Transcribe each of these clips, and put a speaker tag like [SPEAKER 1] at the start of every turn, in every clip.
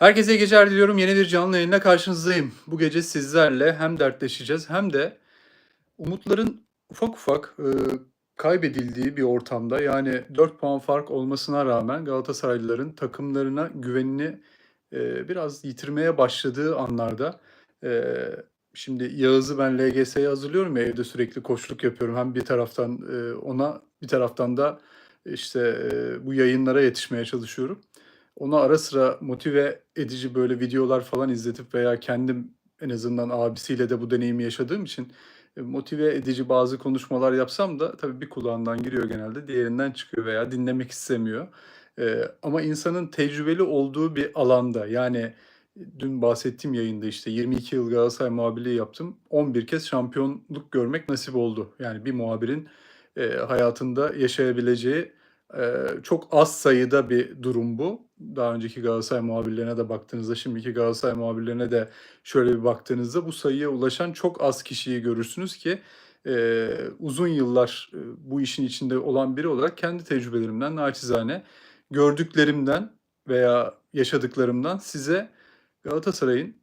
[SPEAKER 1] Herkese iyi geceler diliyorum. Yeni bir canlı yayınla karşınızdayım. Bu gece sizlerle hem dertleşeceğiz hem de umutların ufak ufak e, kaybedildiği bir ortamda yani 4 puan fark olmasına rağmen Galatasaraylıların takımlarına güvenini e, biraz yitirmeye başladığı anlarda e, şimdi Yağız'ı ben LGS'ye hazırlıyorum ya evde sürekli koçluk yapıyorum. Hem bir taraftan e, ona bir taraftan da işte e, bu yayınlara yetişmeye çalışıyorum. Ona ara sıra motive edici böyle videolar falan izletip veya kendim en azından abisiyle de bu deneyimi yaşadığım için e, motive edici bazı konuşmalar yapsam da tabii bir kulağından giriyor genelde, diğerinden çıkıyor veya dinlemek istemiyor. Eee, ama insanın tecrübeli olduğu bir alanda yani dün bahsettiğim yayında işte 22 yıl Galatasaray muhabirliği yaptım. 11 kez şampiyonluk görmek nasip oldu. Yani bir muhabirin eee, hayatında yaşayabileceği Çok az sayıda bir durum bu. Daha önceki Galatasaray muhabirlerine de baktığınızda, şimdiki Galatasaray muhabirlerine de şöyle bir baktığınızda bu sayıya ulaşan çok az kişiyi görürsünüz ki eee, uzun yıllar, eee, bu işin içinde olan biri olarak kendi tecrübelerimden naçizane gördüklerimden veya yaşadıklarımdan size Galatasaray'ın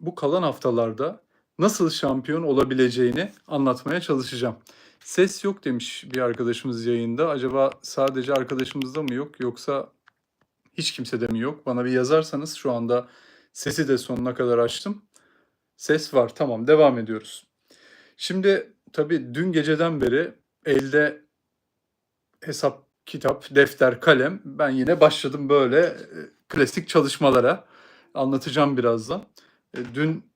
[SPEAKER 1] bu kalan haftalarda nasıl şampiyon olabileceğini anlatmaya çalışacağım. Ses yok demiş bir arkadaşımız yayında. Acaba sadece arkadaşımızda mı yok yoksa hiç kimsede mi yok? Bana bir yazarsanız şu anda sesi de sonuna kadar açtım. Ses var. Tamam devam ediyoruz. Şimdi tabii dün geceden beri elde hesap, kitap, defter, kalem. Ben yine başladım böyle e, klasik çalışmalara. Anlatacağım birazdan. E, Dün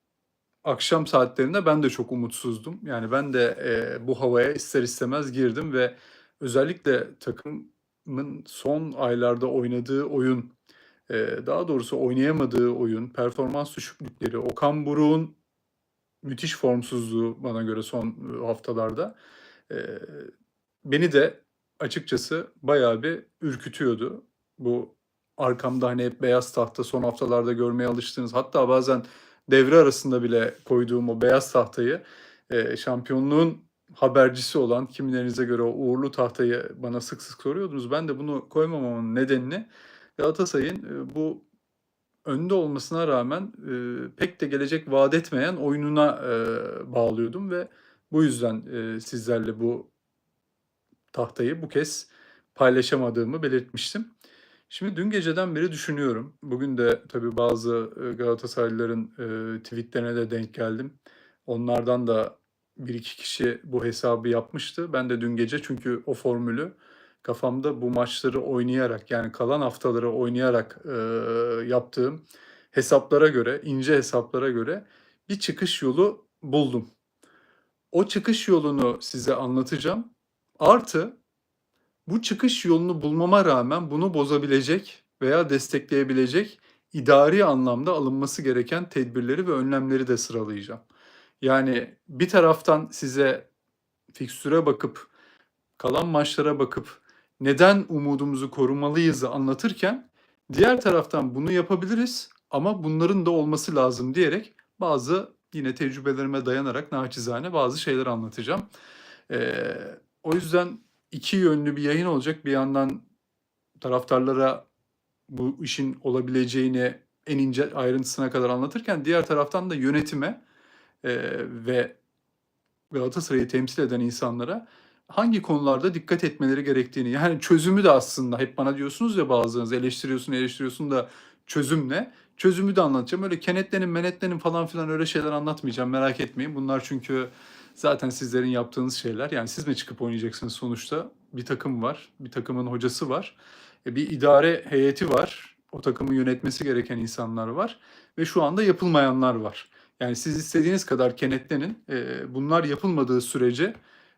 [SPEAKER 1] akşam saatlerinde ben de çok umutsuzdum. Yani ben de eee, bu havaya ister istemez girdim ve özellikle takımın son aylarda oynadığı oyun, eee, daha doğrusu oynayamadığı oyun, performans düşüklükleri, Okan Buruk'un müthiş formsuzluğu bana göre son haftalarda eee, beni de açıkçası bayağı bir ürkütüyordu. Bu arkamda hani hep beyaz tahta son haftalarda görmeye alıştığınız hatta bazen devre arasında bile koyduğum o beyaz tahtayı e, şampiyonluğun habercisi olan kimilerinize göre o uğurlu tahtayı bana sık sık soruyordunuz. Ben de bunu koymamamın nedenini Galatasaray'ın e, bu önde olmasına rağmen e, pek de gelecek vaat etmeyen oyununa e, bağlıyordum ve bu yüzden e, sizlerle bu tahtayı bu kez paylaşamadığımı belirtmiştim. Şimdi dün geceden beri düşünüyorum. Bugün de tabii bazı Galatasaraylıların e, tweetlerine de denk geldim. Onlardan da bir iki kişi bu hesabı yapmıştı. Ben de dün gece çünkü o formülü kafamda bu maçları oynayarak yani kalan haftaları oynayarak e, yaptığım hesaplara göre, ince hesaplara göre bir çıkış yolu buldum. O çıkış yolunu size anlatacağım. Artı bu çıkış yolunu bulmama rağmen bunu bozabilecek veya destekleyebilecek idari anlamda alınması gereken tedbirleri ve önlemleri de sıralayacağım. Yani bir taraftan size fikstüre bakıp, kalan maçlara bakıp neden umudumuzu korumalıyızı anlatırken diğer taraftan bunu yapabiliriz ama bunların da olması lazım diyerek bazı yine tecrübelerime dayanarak naçizane bazı şeyler anlatacağım. Ee, o yüzden iki yönlü bir yayın olacak. Bir yandan taraftarlara bu işin olabileceğini en ince ayrıntısına kadar anlatırken diğer taraftan da yönetime e, ve Galatasaray'ı temsil eden insanlara hangi konularda dikkat etmeleri gerektiğini yani çözümü de aslında hep bana diyorsunuz ya bazılarınız eleştiriyorsun eleştiriyorsun da çözüm ne? Çözümü de anlatacağım. Öyle kenetlenin menetlenin falan filan öyle şeyler anlatmayacağım merak etmeyin. Bunlar çünkü zaten sizlerin yaptığınız şeyler. Yani siz mi çıkıp oynayacaksınız sonuçta? Bir takım var, bir takımın hocası var, e, bir idare heyeti var, o takımı yönetmesi gereken insanlar var ve şu anda yapılmayanlar var. Yani siz istediğiniz kadar kenetlenin, e, bunlar yapılmadığı sürece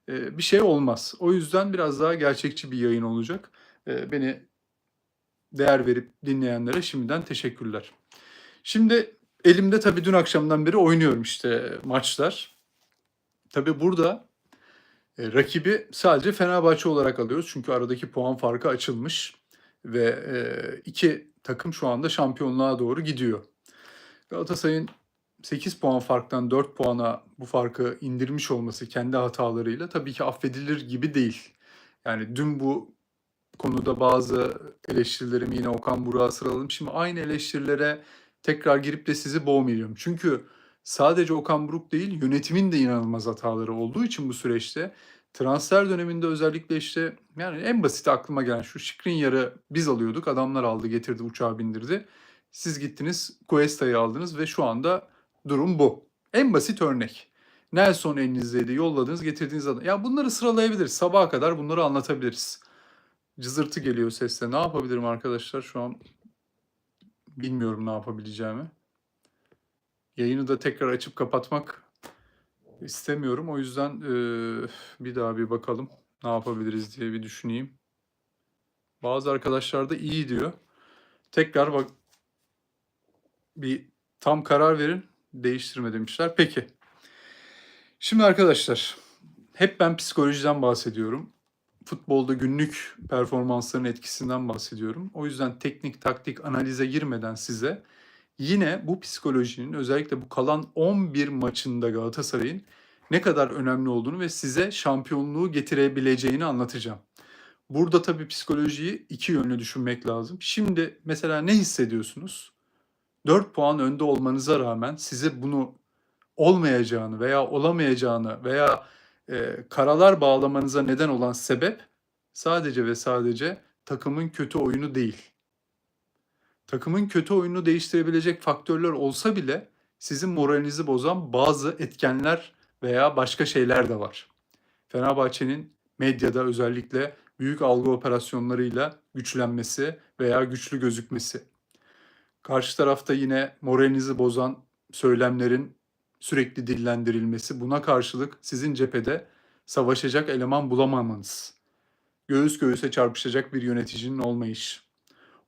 [SPEAKER 1] e, bir şey olmaz. O yüzden biraz daha gerçekçi bir yayın olacak. Beni değer verip dinleyenlere şimdiden teşekkürler. Şimdi elimde tabii dün akşamdan beri oynuyorum işte maçlar. Tabii burada e, rakibi sadece Fenerbahçe olarak alıyoruz. Çünkü aradaki puan farkı açılmış ve e, iki takım şu anda şampiyonluğa doğru gidiyor. Galatasaray'ın 8 puan farktan 4 puana bu farkı indirmiş olması kendi hatalarıyla tabii ki affedilir gibi değil. Yani dün bu konuda bazı eleştirilerimi yine Okan Buruk'a sıraladım. Şimdi aynı eleştirilere tekrar girip de sizi boğmayacağım. Çünkü sadece Okan Buruk değil yönetimin de inanılmaz hataları olduğu için bu süreçte transfer döneminde özellikle işte yani en basit aklıma gelen şu Skriniar'ı biz alıyorduk. Adamlar aldı getirdi uçağa bindirdi. Siz gittiniz Cuesta'yı aldınız ve şu anda durum bu. En basit örnek. Nelson elinizde yolladınız getirdiğiniz adam. Ya bunları sıralayabiliriz. Sabaha kadar bunları anlatabiliriz. Cızırtı geliyor sesle. Ne yapabilirim arkadaşlar şu an bilmiyorum ne yapabileceğimi. Yayını da tekrar açıp kapatmak istemiyorum. O yüzden eee, bir daha bir bakalım ne yapabiliriz diye bir düşüneyim. Bazı arkadaşlar da iyi diyor. Tekrar bak bir tam karar verin. Değiştirme demişler. Peki. Şimdi arkadaşlar hep ben psikolojiden bahsediyorum. Futbolda günlük performansların etkisinden bahsediyorum. O yüzden teknik taktik analize girmeden size yine bu psikolojinin özellikle bu kalan 11 maçında Galatasaray'ın ne kadar önemli olduğunu ve size şampiyonluğu getirebileceğini anlatacağım. Burada tabii psikolojiyi iki yönlü düşünmek lazım. Şimdi mesela ne hissediyorsunuz? 4 puan önde olmanıza rağmen size bunu olmayacağını veya olamayacağını veya e, karalar bağlamanıza neden olan sebep sadece ve sadece takımın kötü oyunu değil. Takımın kötü oyununu değiştirebilecek faktörler olsa bile sizin moralinizi bozan bazı etkenler veya başka şeyler de var. Fenerbahçe'nin medyada özellikle büyük algı operasyonlarıyla güçlenmesi veya güçlü gözükmesi. Karşı tarafta yine moralinizi bozan söylemlerin sürekli dillendirilmesi. Buna karşılık sizin cephede savaşacak eleman bulamamanız. Göğüs göğüse çarpışacak bir yöneticinin olmayış.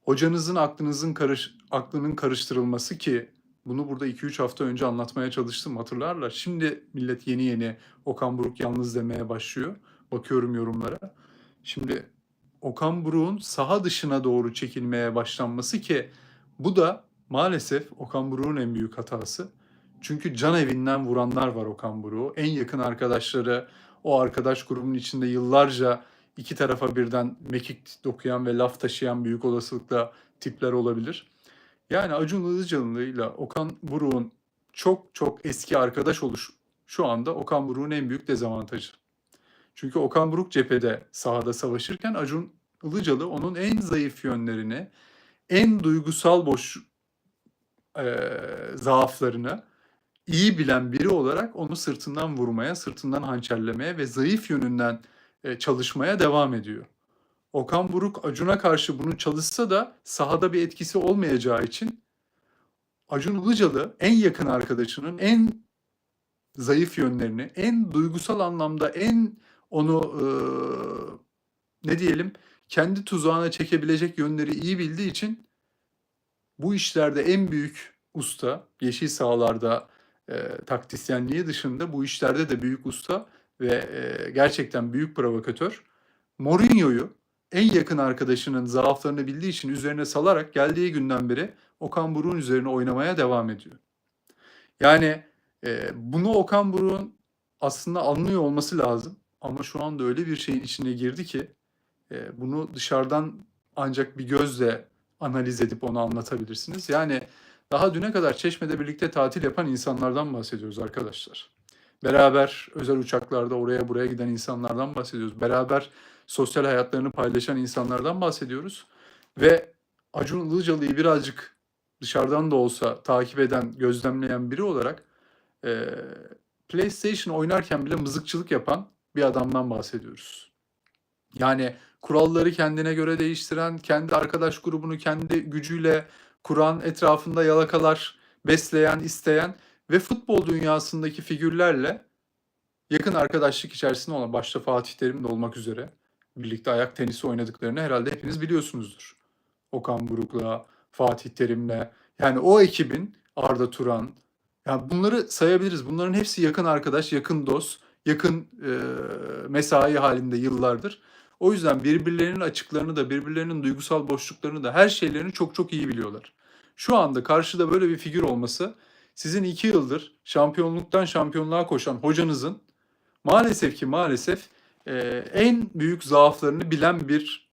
[SPEAKER 1] Hocanızın aklınızın karış, aklının karıştırılması ki bunu burada 2-3 hafta önce anlatmaya çalıştım hatırlarlar. Şimdi millet yeni yeni Okan Buruk yalnız demeye başlıyor. Bakıyorum yorumlara. Şimdi Okan Buruk'un saha dışına doğru çekilmeye başlanması ki bu da maalesef Okan Buruk'un en büyük hatası. Çünkü can evinden vuranlar var Okan Buruk'u. En yakın arkadaşları o arkadaş grubunun içinde yıllarca iki tarafa birden mekik dokuyan ve laf taşıyan büyük olasılıkla tipler olabilir. Yani Acun Ilıcalı ile Okan Buruk'un çok çok eski arkadaş oluş şu anda Okan Buruk'un en büyük dezavantajı. Çünkü Okan Buruk cephede sahada savaşırken Acun Ilıcalı onun en zayıf yönlerini, en duygusal boş e, zaaflarını iyi bilen biri olarak onu sırtından vurmaya, sırtından hançerlemeye ve zayıf yönünden çalışmaya devam ediyor. Okan Buruk Acun'a karşı bunu çalışsa da sahada bir etkisi olmayacağı için Acun Ilıcalı en yakın arkadaşının en zayıf yönlerini, en duygusal anlamda en onu e, ne diyelim kendi tuzağına çekebilecek yönleri iyi bildiği için bu işlerde en büyük usta, yeşil sahalarda e, taktisyenliği dışında bu işlerde de büyük usta ve e, gerçekten büyük provokatör. Mourinho'yu en yakın arkadaşının zaaflarını bildiği için üzerine salarak geldiği günden beri Okan Buruk'un üzerine oynamaya devam ediyor. Yani e, bunu Okan Buruk'un aslında anlıyor olması lazım. Ama şu anda öyle bir şeyin içine girdi ki e, bunu dışarıdan ancak bir gözle analiz edip onu anlatabilirsiniz. Yani daha düne kadar Çeşme'de birlikte tatil yapan insanlardan bahsediyoruz arkadaşlar. Beraber özel uçaklarda oraya buraya giden insanlardan bahsediyoruz. Beraber sosyal hayatlarını paylaşan insanlardan bahsediyoruz. Ve Acun Ilıcalı'yı birazcık dışarıdan da olsa takip eden, gözlemleyen biri olarak e, PlayStation oynarken bile mızıkçılık yapan bir adamdan bahsediyoruz. Yani kuralları kendine göre değiştiren, kendi arkadaş grubunu kendi gücüyle kuran, etrafında yalakalar besleyen, isteyen ve futbol dünyasındaki figürlerle yakın arkadaşlık içerisinde olan başta Fatih Terim de olmak üzere birlikte ayak tenisi oynadıklarını herhalde hepiniz biliyorsunuzdur. Okan Buruk'la, Fatih Terim'le yani o ekibin Arda Turan yani bunları sayabiliriz. Bunların hepsi yakın arkadaş, yakın dost, yakın e, mesai halinde yıllardır. O yüzden birbirlerinin açıklarını da, birbirlerinin duygusal boşluklarını da her şeylerini çok çok iyi biliyorlar. Şu anda karşıda böyle bir figür olması sizin iki yıldır şampiyonluktan şampiyonluğa koşan hocanızın maalesef ki maalesef e, en büyük zaaflarını bilen bir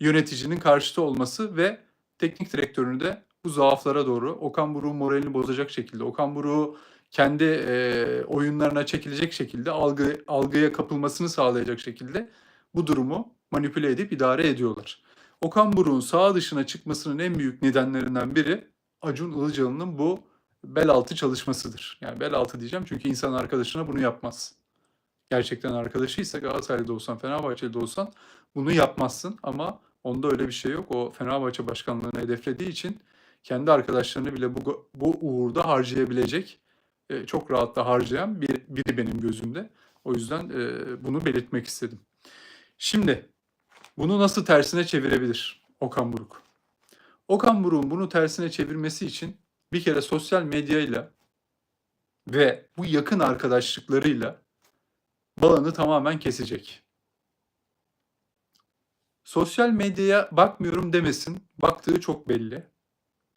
[SPEAKER 1] yöneticinin karşıta olması ve teknik direktörünü de bu zaaflara doğru Okan Buruk'un moralini bozacak şekilde, Okan Buruk'u kendi e, oyunlarına çekilecek şekilde algı algıya kapılmasını sağlayacak şekilde bu durumu manipüle edip idare ediyorlar. Okan Buruk'un sağ dışına çıkmasının en büyük nedenlerinden biri Acun Ilıcalı'nın bu bel altı çalışmasıdır. Yani bel altı diyeceğim çünkü insan arkadaşına bunu yapmaz. Gerçekten arkadaşıysa Galatasaray'da olsan, Fenerbahçe'de olsan bunu yapmazsın ama onda öyle bir şey yok. O Fenerbahçe başkanlığını hedeflediği için kendi arkadaşlarını bile bu, bu uğurda harcayabilecek, e, çok rahat da harcayan bir, biri benim gözümde. O yüzden e, bunu belirtmek istedim. Şimdi bunu nasıl tersine çevirebilir Okan Buruk? Okan Buruk'un bunu tersine çevirmesi için bir kere sosyal medyayla ve bu yakın arkadaşlıklarıyla bağını tamamen kesecek. Sosyal medyaya bakmıyorum demesin. Baktığı çok belli.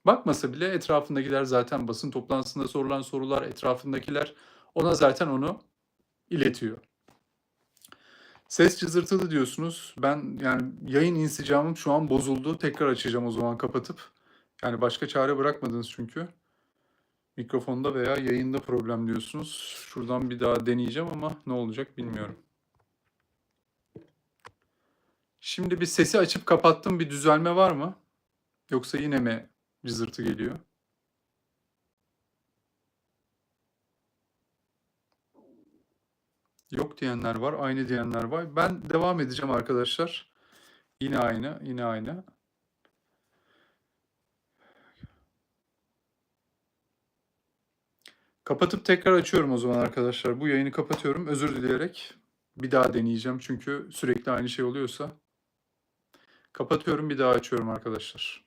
[SPEAKER 1] Bakmasa bile etrafındakiler zaten basın toplantısında sorulan sorular, etrafındakiler ona zaten onu iletiyor. Ses cızırtılı diyorsunuz. Ben yani yayın insicamım şu an bozuldu. Tekrar açacağım o zaman kapatıp. Yani başka çare bırakmadınız çünkü. Mikrofonda veya yayında problem diyorsunuz. Şuradan bir daha deneyeceğim ama ne olacak bilmiyorum. Şimdi bir sesi açıp kapattım. Bir düzelme var mı? Yoksa yine mi cızırtı geliyor? Yok diyenler var, aynı diyenler var. Ben devam edeceğim arkadaşlar. Yine aynı, yine aynı. Kapatıp tekrar açıyorum o zaman arkadaşlar. Bu yayını kapatıyorum. Özür dileyerek bir daha deneyeceğim. Çünkü sürekli aynı şey oluyorsa. Kapatıyorum bir daha açıyorum arkadaşlar.